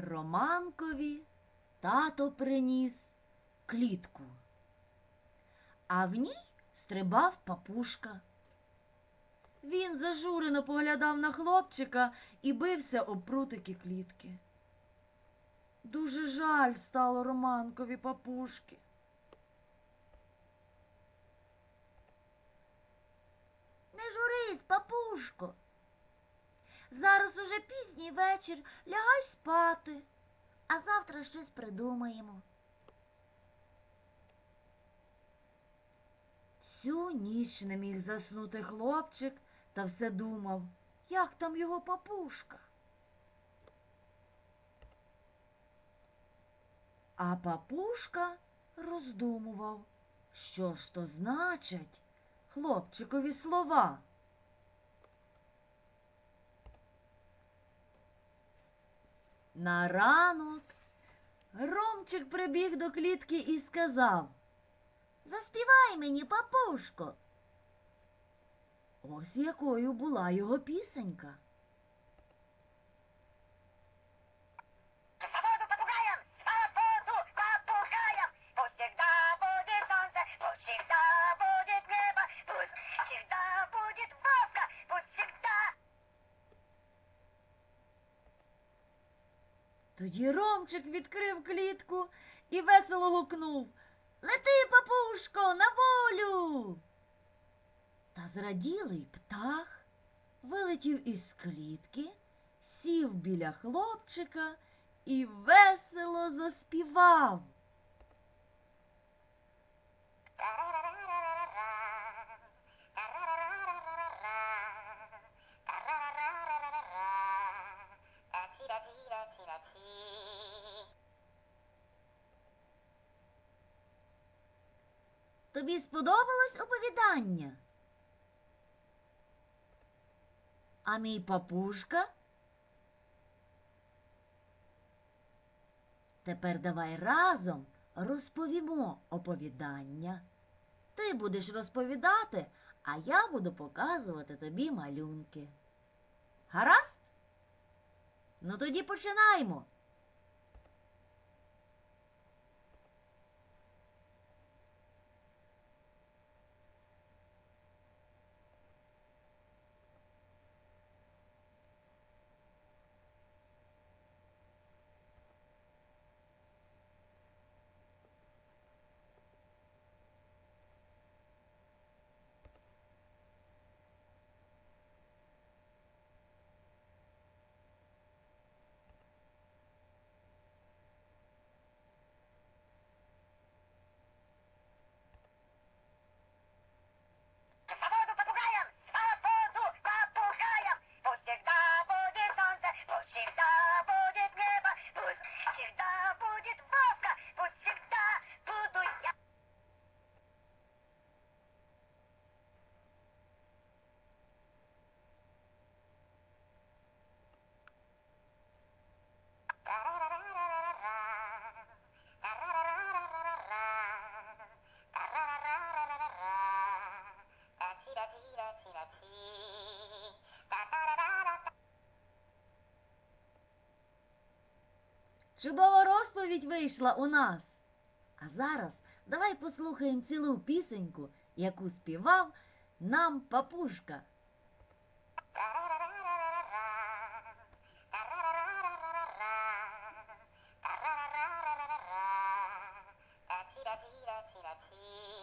Романкові тато приніс клітку, а в ній стрибав папушка. Він зажурено поглядав на хлопчика і бився об прутики клітки. Дуже жаль стало Романкові папушки. Не журись, папушко. Зараз уже пізній вечір, лягай спати, а завтра щось придумаємо. Всю ніч не міг заснути хлопчик та все думав, як там його папушка. А папушка роздумував, що ж то значать хлопчикові слова. На ранок Ромчик прибіг до клітки і сказав Заспівай мені, папушко. Ось якою була його пісенька. Тоді Ромчик відкрив клітку і весело гукнув Лети, папушко, на волю. Та зраділий птах вилетів із клітки, сів біля хлопчика і весело заспівав. Тобі сподобалось оповідання? А мій папушка? Тепер давай разом розповімо оповідання. Ти будеш розповідати, а я буду показувати тобі малюнки. Гаразд? Ну тоді починаємо. Чудова розповідь вийшла у нас. А зараз давай послухаємо цілу пісеньку, яку співав нам папушка. Та-ра-ра-ра-ра-ра. Та-ті-ра-ті-ра-ті-ра-ті.